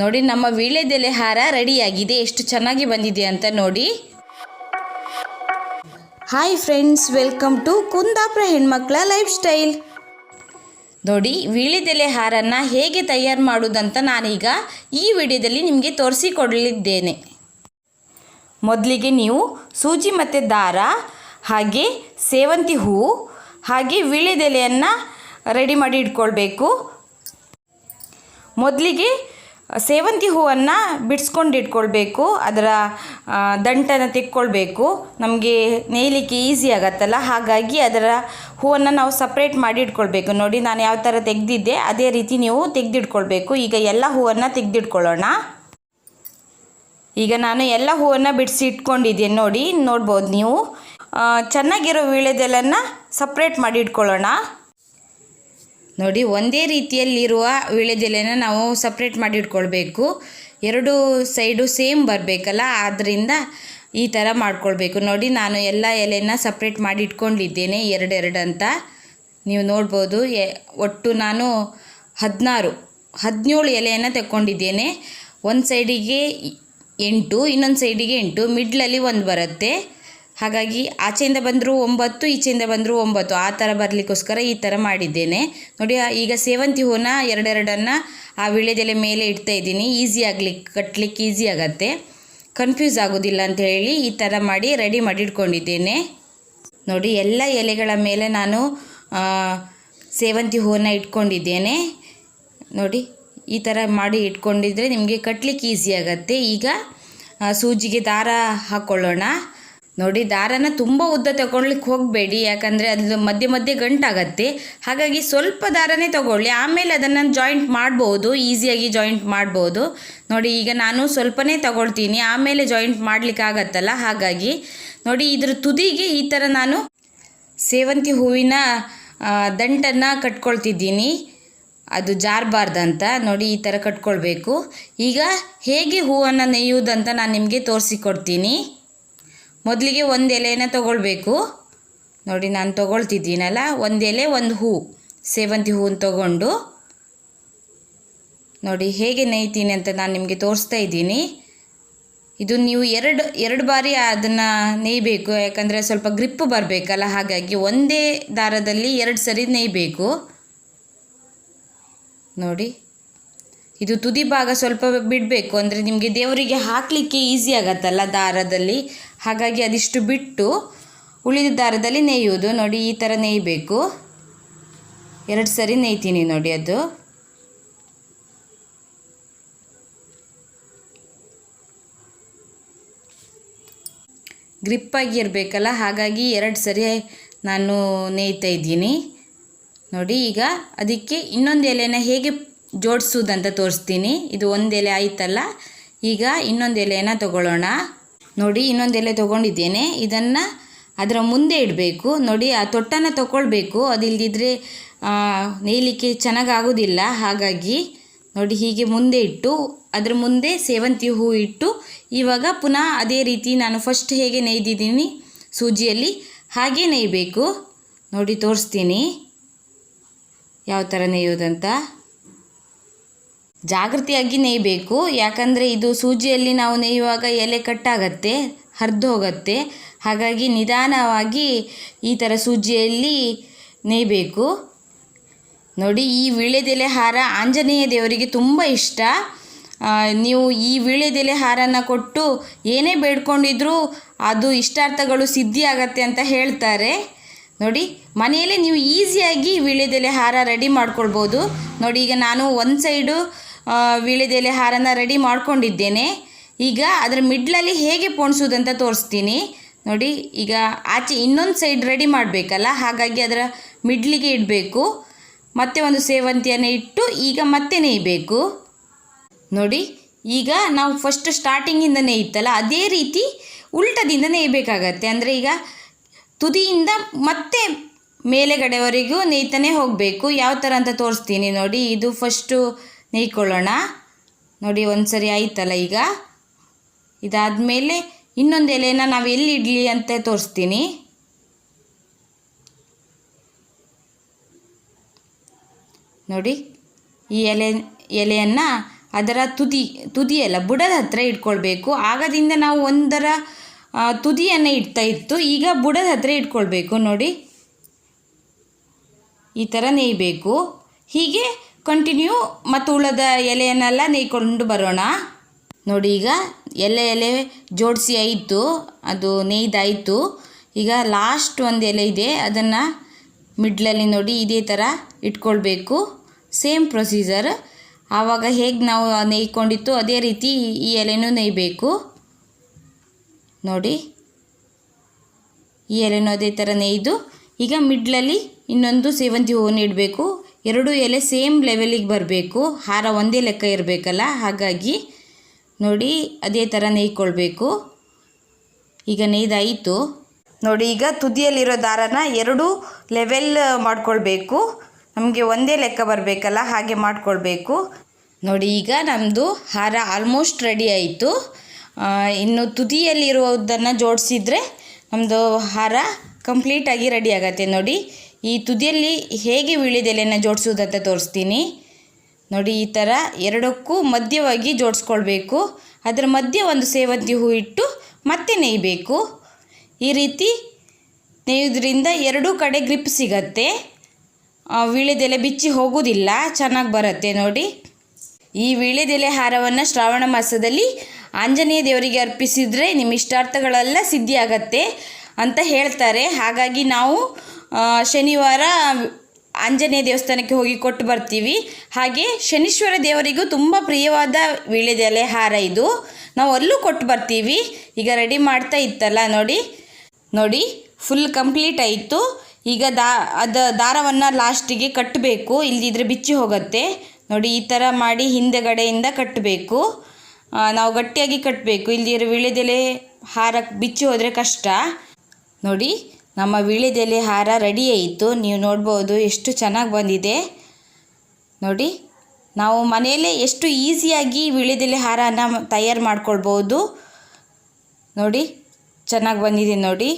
ನೋಡಿ, ನಮ್ಮ ವೀಳ್ಯದೆಲೆ ಹಾರ ರೆಡಿಯಾಗಿದೆ. ಎಷ್ಟು ಚೆನ್ನಾಗಿ ಬಂದಿದೆ ಅಂತ ನೋಡಿ. Hi friends welcome to Kundapur ಹೆಣ್ಮಕ್ಳ ಲೈಫ್ ಸ್ಟೈಲ್ ನೋಡಿ, ವೀಳ್ಯದೆಲೆ ಹಾರನ್ನು ಹೇಗೆ ತಯಾರು ಮಾಡುವುದಂತ ನಾನೀಗ ಈ ವಿಡಿಯೋದಲ್ಲಿ ನಿಮಗೆ ತೋರಿಸಿಕೊಡಲಿದ್ದೇನೆ. ಮೊದಲಿಗೆ ನೀವು ಸೂಜಿ ಮತ್ತು ದಾರ, ಹಾಗೆ ಸೇವಂತಿ ಹೂವು ಹಾಗೆ ವೀಳ್ಯದೆಲೆಯನ್ನು ರೆಡಿ ಮಾಡಿ ಇಟ್ಕೊಳ್ಬೇಕು. ಮೊದಲಿಗೆ ಸೇವಂತಿ ಹೂವನ್ನು ಬಿಡಿಸ್ಕೊಂಡು ಇಟ್ಕೊಳ್ಬೇಕು, ಅದರ ದಂಟನ್ನು ತೆಕ್ಕೊಳ್ಬೇಕು. ನಮಗೆ ನೇಯಲಿಕ್ಕೆ ಈಸಿ ಆಗತ್ತಲ್ಲ? ಹಾಗಾಗಿ ಅದರ ಹೂವನ್ನು ನಾವು ಸಪ್ರೇಟ್ ಮಾಡಿ ಇಟ್ಕೊಳ್ಬೇಕು. ನೋಡಿ, ನಾನು ಯಾವ ಥರ ತೆಗೆದಿದ್ದೆ, ಅದೇ ರೀತಿ ನೀವು ತೆಗೆದಿಟ್ಕೊಳ್ಬೇಕು. ಈಗ ಎಲ್ಲ ಹೂವನ್ನು ತೆಗೆದಿಟ್ಕೊಳ್ಳೋಣ. ಈಗ ನಾನು ಎಲ್ಲ ಹೂವನ್ನು ಬಿಡಿಸಿ ಇಟ್ಕೊಂಡಿದ್ದೇನೆ. ನೋಡಿ, ನೋಡ್ಬೋದು ನೀವು. ಚೆನ್ನಾಗಿರೋ ವೀಳ್ಯದೆಲ್ಲನ್ನು ಸಪ್ರೇಟ್ ಮಾಡಿ ಇಟ್ಕೊಳ್ಳೋಣ. ನೋಡಿ, ಒಂದೇ ರೀತಿಯಲ್ಲಿರುವ ವೀಳ್ಯದೆಲೆನ ನಾವು ಸಪ್ರೇಟ್ ಮಾಡಿ ಇಟ್ಕೊಳ್ಬೇಕು. ಎರಡು ಸೈಡು ಸೇಮ್ ಬರಬೇಕಲ್ಲ ಆದ್ದರಿಂದ ಈ ಥರ ಮಾಡ್ಕೊಳ್ಬೇಕು. ನೋಡಿ, ನಾನು ಎಲ್ಲ ಎಲೆನ ಸಪ್ರೇಟ್ ಮಾಡಿ ಇಟ್ಕೊಂಡಿದ್ದೇನೆ, ಎರಡೆರಡು ಅಂತ. ನೀವು ನೋಡ್ಬೋದು, ಎ, ಒಟ್ಟು ನಾನು ಹದಿನಾರು, ಹದಿನೇಳು ಎಲೆಯನ್ನು ತಗೊಂಡಿದ್ದೇನೆ ಒಂದು ಸೈಡಿಗೆ ಎಂಟು, ಇನ್ನೊಂದು ಸೈಡಿಗೆ ಎಂಟು. ಮಿಡ್ಲಲ್ಲಿ ಒಂದು ಬರುತ್ತೆ. ಹಾಗಾಗಿ ಆಚೆಯಿಂದ ಬಂದರೂ ಒಂಬತ್ತು, ಈಚೆಯಿಂದ ಬಂದರೂ ಒಂಬತ್ತು. ಆ ಥರ ಬರಲಿಕ್ಕೋಸ್ಕರ ಈ ಥರ ಮಾಡಿದ್ದೇನೆ. ನೋಡಿ ಈಗ ಸೇವಂತಿ ಹೂವನ್ನ ಎರಡೆರಡನ್ನು ಆ ವಿಳ್ಯದೆಲೆ ಮೇಲೆ ಇಡ್ತಾ ಇದ್ದೀನಿ. ಈಸಿ ಆಗ್ಲಿಕ್ಕೆ ಕಟ್ಟಲಿಕ್ಕೆ ಈಸಿ ಆಗತ್ತೆ. ಕನ್ಫ್ಯೂಸ್ ಆಗೋದಿಲ್ಲ ಅಂತ ಹೇಳಿ ಈ ಥರ ಮಾಡಿ ರೆಡಿ ಮಾಡಿ ಇಟ್ಕೊಂಡಿದ್ದೇನೆ ನೋಡಿ, ಎಲ್ಲ ಎಲೆಗಳ ಮೇಲೆ ನಾನು ಸೇವಂತಿ ಹೂವನ್ನು ಇಟ್ಕೊಂಡಿದ್ದೇನೆ. ನೋಡಿ, ಈ ಥರ ಮಾಡಿ ಇಟ್ಕೊಂಡಿದ್ರೆ ನಿಮಗೆ ಕಟ್ಟಲಿಕ್ಕೆ ಈಸಿ ಆಗತ್ತೆ. ಈಗ ಸೂಜಿಗೆ ದಾರ ಹಾಕ್ಕೊಳ್ಳೋಣ ನೋಡಿ, ದಾರನ ತುಂಬ ಉದ್ದ ತಗೊಳ್ಳಿಕ್ಕೆ ಹೋಗಬೇಡಿ, ಯಾಕಂದರೆ ಅದು ಮಧ್ಯೆ ಮಧ್ಯೆ ಗಂಟಾಗತ್ತೆ. ಹಾಗಾಗಿ ಸ್ವಲ್ಪ ದಾರನೇ ತಗೊಳ್ಳಿ, ಆಮೇಲೆ ಅದನ್ನು ಜಾಯಿಂಟ್ ಮಾಡ್ಬೋದು ಈಸಿಯಾಗಿ ಜಾಯಿಂಟ್ ಮಾಡ್ಬೋದು. ನೋಡಿ, ಈಗ ನಾನು ಸ್ವಲ್ಪನೇ ತಗೊಳ್ತೀನಿ, ಆಮೇಲೆ ಜಾಯಿಂಟ್ ಮಾಡ್ಲಿಕ್ಕೆ ಆಗತ್ತಲ್ಲ, ಹಾಗಾಗಿ. ನೋಡಿ, ಇದ್ರ ತುದಿಗೆ ಈ ಥರ ನಾನು ಸೇವಂತಿ ಹೂವಿನ ದಂಟನ್ನು ಕಟ್ಕೊಳ್ತಿದ್ದೀನಿ. ಅದು ಜಾರಬಾರ್ದಂತ, ನೋಡಿ, ಈ ಥರ ಕಟ್ಕೊಳ್ಬೇಕು. ಈಗ ಹೇಗೆ ಹೂವನ್ನು ನೇಯುವುದಂತ ನಾನು ನಿಮಗೆ ತೋರಿಸಿಕೊಡ್ತೀನಿ ಮೊದಲಿಗೆ ಒಂದು ಎಲೆನ ತೊಗೊಳ್ಬೇಕು. ನೋಡಿ, ನಾನು ತೊಗೊಳ್ತಿದ್ದೀನಲ್ಲ, ಒಂದು ಎಲೆ, ಒಂದು ಹೂ. ಸೇವಂತಿ ಹೂವನ್ನು ತೊಗೊಂಡು. ನೋಡಿ, ಹೇಗೆ ನೇಯ್ತೀನಿ ಅಂತ ನಾನು ನಿಮಗೆ ತೋರಿಸ್ತಾ ಇದ್ದೀನಿ. ಇದು ನೀವು ಎರಡು ಎರಡು ಬಾರಿ ಅದನ್ನು ನೇಯ್ಬೇಕು, ಯಾಕಂದರೆ ಸ್ವಲ್ಪ ಗ್ರಿಪ್ ಬರಬೇಕಲ್ಲ, ಹಾಗಾಗಿ ಒಂದೇ ದಾರದಲ್ಲಿ ಎರಡು ಸರಿ ನೇಯ್ಬೇಕು. ನೋಡಿ ಇದು ತುದಿ ಭಾಗ ಸ್ವಲ್ಪ ಬಿಡಬೇಕು. ಅಂದರೆ ನಿಮಗೆ ದೇವರಿಗೆ ಹಾಕಲಿಕ್ಕೆ ಈಸಿ ಆಗತ್ತಲ್ಲ ದಾರದಲ್ಲಿ. ಹಾಗಾಗಿ ಅದಿಷ್ಟು ಬಿಟ್ಟು ಉಳಿದ ದಾರದಲ್ಲಿ ನೇಯುವುದು ನೋಡಿ, ಈ ಥರ ನೇಯಬೇಕು. ಎರಡು ಸರಿ ನೇಯ್ತೀನಿ ನೋಡಿ ಅದು. ಗ್ರಿಪ್ಪಾಗಿ ಇರಬೇಕಲ್ಲ, ಹಾಗಾಗಿ ಎರಡು ಸರಿ ನಾನು ನೇಯ್ತಾ ಇದ್ದೀನಿ. ನೋಡಿ, ಈಗ ಅದಕ್ಕೆ ಇನ್ನೊಂದು ಎಲೆನ ಹೇಗೆ ಜೋಡಿಸೋದಂತ ತೋರಿಸ್ತೀನಿ. ಇದು ಒಂದು ಎಲೆ ಆಯ್ತಲ್ಲ? ಈಗ ಇನ್ನೊಂದು ಎಲೆನಾ ತಗೊಳ್ಳೋಣ. ನೋಡಿ, ಇನ್ನೊಂದು ಎಲೆ ತೊಗೊಂಡಿದ್ದೇನೆ. ಇದನ್ನು ಅದರ ಮುಂದೆ ಇಡಬೇಕು. ನೋಡಿ, ಆ ತೊಟ್ಟನ್ನು ತಗೊಳ್ಬೇಕು. ಅದಿಲ್ಲದಿದ್ದರೆ ನೇಯಲಿಕ್ಕೆ ಚೆನ್ನಾಗಾಗೋದಿಲ್ಲ. ಹಾಗಾಗಿ ನೋಡಿ, ಹೀಗೆ ಮುಂದೆ ಇಟ್ಟು, ಅದರ ಮುಂದೆ ಸೇವಂತಿ ಹೂ ಇಟ್ಟು, ಇವಾಗ ಪುನಃ ಅದೇ ರೀತಿ ನಾನು ಫಸ್ಟ್ ಹೇಗೆ ನೇಯ್ದಿದ್ದೀನಿ ಸೂಜಿಯಲ್ಲಿ, ಹಾಗೆ ನೇಯಬೇಕು. ನೋಡಿ, ತೋರಿಸ್ತೀನಿ. ಯಾವ ಥರ ನೇಯೋದಂತ ಜಾಗೃತಿಯಾಗಿ ನೇಯಬೇಕು. ಯಾಕಂದರೆ ಇದು ಸೂಜಿಯಲ್ಲಿ ನಾವು ನೇಯುವಾಗ ಎಲೆ ಕಟ್ಟಾಗತ್ತೆ, ಹರಿದು ಹೋಗುತ್ತೆ. ಹಾಗಾಗಿ ನಿಧಾನವಾಗಿ ಈ ಥರ ಸೂಜಿಯಲ್ಲಿ ನೇಯಬೇಕು. ನೋಡಿ, ಈ ವೀಳ್ಯದೆಲೆ ಹಾರ ಆಂಜನೇಯ ದೇವರಿಗೆ ತುಂಬ ಇಷ್ಟ. ನೀವು ಈ ವೀಳ್ಯದೆಲೆ ಹಾರನ ಕೊಟ್ಟು ಏನೇ ಬೇಡ್ಕೊಂಡಿದ್ರೂ ಅದು ಇಷ್ಟಾರ್ಥಗಳು ಸಿದ್ಧಿಯಾಗತ್ತೆ ಅಂತ ಹೇಳ್ತಾರೆ. ನೋಡಿ, ಮನೆಯಲ್ಲೇ ನೀವು ಈಸಿಯಾಗಿ ವೀಳ್ಯದೆಲೆ ಹಾರ ರೆಡಿ ಮಾಡ್ಕೊಳ್ಬೋದು. ನೋಡಿ, ಈಗ ನಾನು ಒಂದು ಸೈಡು ವೀಳ್ಯದೆಲೆ ಹಾರನ ರೆಡಿ ಮಾಡ್ಕೊಂಡಿದ್ದೇನೆ. ಈಗ ಅದರ ಮಿಡ್ಲಲ್ಲಿ ಹೇಗೆ ಪೋಣಿಸೋದಂತ ತೋರಿಸ್ತೀನಿ. ನೋಡಿ, ಈಗ ಆಚೆ ಇನ್ನೊಂದು ಸೈಡ್ ರೆಡಿ ಮಾಡಬೇಕಲ್ಲ? ಹಾಗಾಗಿ ಅದರ ಮಿಡ್ಲಿಗೆ ಇಡಬೇಕು. ಮತ್ತೆ ಒಂದು ಸೇವಂತಿಯನ್ನು ಇಟ್ಟು ಈಗ ಮತ್ತೆ ನೇಯಬೇಕು. ನೋಡಿ, ಈಗ ನಾವು ಫಸ್ಟ್ ಸ್ಟಾರ್ಟಿಂಗಿಂದ ನೇಯ್ತಲ್ಲ, ಅದೇ ರೀತಿ ಉಲ್ಟದಿಂದ ನೇಯಬೇಕಾಗತ್ತೆ. ಅಂದರೆ ಈಗ ತುದಿಯಿಂದ ಮತ್ತೆ ಮೇಲೆಗಡೆವರೆಗೂ ನೇಯ್ತಾನೆ ಹೋಗಬೇಕು. ಯಾವ ಥರ ಅಂತ ತೋರಿಸ್ತೀನಿ. ನೋಡಿ, ಇದು ಫಸ್ಟು ನೇಯ್ಕೊಳ್ಳೋಣ. ನೋಡಿ ಒಂದು ಸರಿ ಆಯ್ತಲ್ಲ ಈಗ? ಇದಾದಮೇಲೆ ಇನ್ನೊಂದು ಎಲೆನ ನಾವು ಎಲ್ಲಿ ಇಡಲಿ ಅಂತ ತೋರಿಸ್ತೀನಿ. ನೋಡಿ, ಈ ಎಲೆ, ಎಲೆಯನ್ನು ಅದರ ತುದಿ ತುದಿಯಲ್ಲ ಬುಡದ ಹತ್ರ ಇಟ್ಕೊಳ್ಬೇಕು. ಆಗದಿಂದ ನಾವು ಒಂದರ ತುದಿಯನ್ನು ಇಡ್ತಾ ಇತ್ತು. ಈಗ ಬುಡದ ಹತ್ರ ಇಟ್ಕೊಳ್ಬೇಕು. ನೋಡಿ, ಈ ಥರ ನೇಯಬೇಕು. ಹೀಗೆ ಕಂಟಿನ್ಯೂ ಮತ್ತು ಉಳದ ಎಲೆಯನ್ನೆಲ್ಲ ನೇಯ್ಕೊಂಡು ಬರೋಣ. ನೋಡಿ ಈಗ ಎಲೆ ಎಲೆ ಜೋಡಿಸಿ ಆಯಿತು ಅದು ನೇಯ್ದಾಯಿತು. ಈಗ ಲಾಸ್ಟ್ ಒಂದು ಎಲೆ ಇದೆ, ಅದನ್ನು ಮಿಡ್ಲಲ್ಲಿ ನೋಡಿ ಇದೇ ಥರ ಇಟ್ಕೊಳ್ಬೇಕು. ಸೇಮ್ ಪ್ರೊಸೀಜರ್ ಆವಾಗ ಹೇಗೆ ನಾವು ನೇಯ್ಕೊಂಡಿತ್ತು, ಅದೇ ರೀತಿ ಈ ಎಲೆನೂ ನೇಯ್ಬೇಕು. ನೋಡಿ. ಈ ಎಲೆನೂ ಅದೇ ಥರ ನೇಯ್ದು, ಈಗ ಮಿಡ್ಲಲ್ಲಿ ಇನ್ನೊಂದು ಸೇವಂತಿ ಹೂವನ್ನು ಇಡಬೇಕು. ಎರಡು ಎಲೆ ಸೇಮ್ ಲೆವೆಲಿಗೆ ಬರಬೇಕು. ಹಾರ ಒಂದೇ ಲೆಕ್ಕ ಇರಬೇಕಲ್ಲ? ಹಾಗಾಗಿ ನೋಡಿ, ಅದೇ ಥರ ನೇಯ್ಕೊಳ್ಬೇಕು. ಈಗ ನೇಯ್ದಾಯಿತು. ನೋಡಿ, ಈಗ ತುದಿಯಲ್ಲಿರೋ ದಾರನ ಎರಡು ಲೆವೆಲ್ ಮಾಡ್ಕೊಳ್ಬೇಕು. ನಮಗೆ ಒಂದೇ ಲೆಕ್ಕ ಬರಬೇಕಲ್ಲ, ಹಾಗೆ ಮಾಡ್ಕೊಳ್ಬೇಕು. ನೋಡಿ, ಈಗ ನಮ್ಮದು ಹಾರ ಆಲ್ಮೋಸ್ಟ್ ರೆಡಿ ಆಯಿತು. ಇನ್ನು ತುದಿಯಲ್ಲಿರುವುದನ್ನು ಜೋಡಿಸಿದರೆ ನಮ್ಮದು ಹಾರ ಕಂಪ್ಲೀಟಾಗಿ ರೆಡಿ ಆಗತ್ತೆ ನೋಡಿ. ಈ ತುದಿಯಲ್ಲಿ ಹೇಗೆ ವೀಳ್ಯದೆಲೆಯನ್ನು ಜೋಡಿಸೋದಂತ ತೋರಿಸ್ತೀನಿ. ನೋಡಿ, ಈ ಥರ ಎರಡಕ್ಕೂ ಮಧ್ಯವಾಗಿ ಜೋಡಿಸ್ಕೊಳ್ಬೇಕು. ಅದರ ಮಧ್ಯೆ ಒಂದು ಸೇವಂತಿ ಹೂ ಇಟ್ಟು ಮತ್ತೆ ನೇಯಬೇಕು. ಈ ರೀತಿ ನೇಯೋದ್ರಿಂದ ಎರಡೂ ಕಡೆ ಗ್ರಿಪ್ ಸಿಗತ್ತೆ. ವೀಳ್ಯದೆಲೆ ಬಿಚ್ಚಿ ಹೋಗೋದಿಲ್ಲ ಚೆನ್ನಾಗಿ ಬರುತ್ತೆ. ನೋಡಿ, ಈ ವೀಳ್ಯದೆಲೆ ಹಾರವನ್ನು ಶ್ರಾವಣ ಮಾಸದಲ್ಲಿ ಆಂಜನೇಯ ದೇವರಿಗೆ ಅರ್ಪಿಸಿದರೆ ನಿಮ್ಮ ಇಷ್ಟಾರ್ಥಗಳೆಲ್ಲ ಸಿದ್ಧಿ ಆಗತ್ತೆ ಅಂತ ಹೇಳ್ತಾರೆ. ಹಾಗಾಗಿ ನಾವು ಶನಿವಾರ ಆಂಜನೇಯ ದೇವಸ್ಥಾನಕ್ಕೆ ಹೋಗಿ ಕೊಟ್ಟು ಬರ್ತೀವಿ. ಹಾಗೆ ಶನೀಶ್ವರ ದೇವರಿಗೂ ತುಂಬ ಪ್ರಿಯವಾದ ವೀಳ್ಯದೆಲೆ ಹಾರ ಇದು. ನಾವು ಅಲ್ಲೂ ಕೊಟ್ಟು ಬರ್ತೀವಿ. ಈಗ ರೆಡಿ ಮಾಡ್ತಾ ಇತ್ತಲ್ಲ, ನೋಡಿ. ನೋಡಿ ಫುಲ್ ಕಂಪ್ಲೀಟ್ ಆಯಿತು. ಈಗ ದಾ, ಅದು ದಾರವನ್ನು ಲಾಸ್ಟಿಗೆ ಕಟ್ಟಬೇಕು. ಇಲ್ಲದಿದ್ದರೆ ಬಿಚ್ಚಿ ಹೋಗುತ್ತೆ. ನೋಡಿ, ಈ ಥರ ಮಾಡಿ ಹಿಂದೆಗಡೆಯಿಂದ ಕಟ್ಟಬೇಕು. ನಾವು ಗಟ್ಟಿಯಾಗಿ ಕಟ್ಟಬೇಕು. ಇಲ್ಲದಿರೋ ವೀಳ್ಯದೆಲೆ ಹಾರ ಬಿಚ್ಚಿ ಹೋದರೆ ಕಷ್ಟ. ನೋಡಿ, ನಮ್ಮ ವೀಳ್ಯದೆಲೆ ಹಾರ ರೆಡಿ ಆಯಿತು ನೀವು ನೋಡ್ಬೋದು ಎಷ್ಟು ಚೆನ್ನಾಗಿ ಬಂದಿದೆ. ನೋಡಿ, ನಾವು ಮನೆಯಲ್ಲೇ ಎಷ್ಟು ಈಸಿಯಾಗಿ ವೀಳ್ಯದೆಲೆ ಹಾರನ ತಯಾರು ಮಾಡ್ಕೊಳ್ಬೋದು. ನೋಡಿ, ಚೆನ್ನಾಗಿ ಬಂದಿದೆ ನೋಡಿ.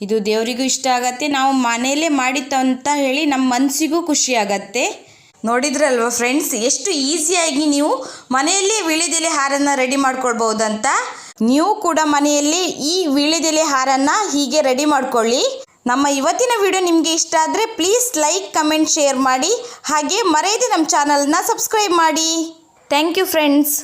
ಇದು ದೇವರಿಗೂ ಇಷ್ಟ ಆಗತ್ತೆ. ನಾವು ಮನೆಯಲ್ಲೇ ಮಾಡಿತ್ತು ಅಂತ ಹೇಳಿ ನಮ್ಮ ಮನಸ್ಸಿಗೂ ಖುಷಿ ಆಗತ್ತೆ. ನೋಡಿದ್ರಲ್ವ ಫ್ರೆಂಡ್ಸ್ ಎಷ್ಟು ಈಸಿಯಾಗಿ ನೀವು ಮನೆಯಲ್ಲೇ ವೀಳ್ಯದೆಲೆ ಹಾರನ್ನ ರೆಡಿ ಮಾಡ್ಕೊಳ್ಬಹುದಂತ ನೀವು ಕೂಡ ಮನೆಯಲ್ಲಿ ಈ ವೀಳ್ಯದೆಲೆ ಹಾರನ್ನ ಹೀಗೆ ರೆಡಿ ಮಾಡ್ಕೊಳ್ಳಿ. ನಮ್ಮ ಇವತ್ತಿನ ವಿಡಿಯೋ ನಿಮಗೆ ಇಷ್ಟ ಆದರೆ ಪ್ಲೀಸ್ ಲೈಕ್ ಕಮೆಂಟ್ ಶೇರ್ ಮಾಡಿ. ಹಾಗೆ ಮರೆಯದೆ ನಮ್ಮ ಚಾನಲ್ನ ಸಬ್ಸ್ಕ್ರೈಬ್ ಮಾಡಿ. Thank you friends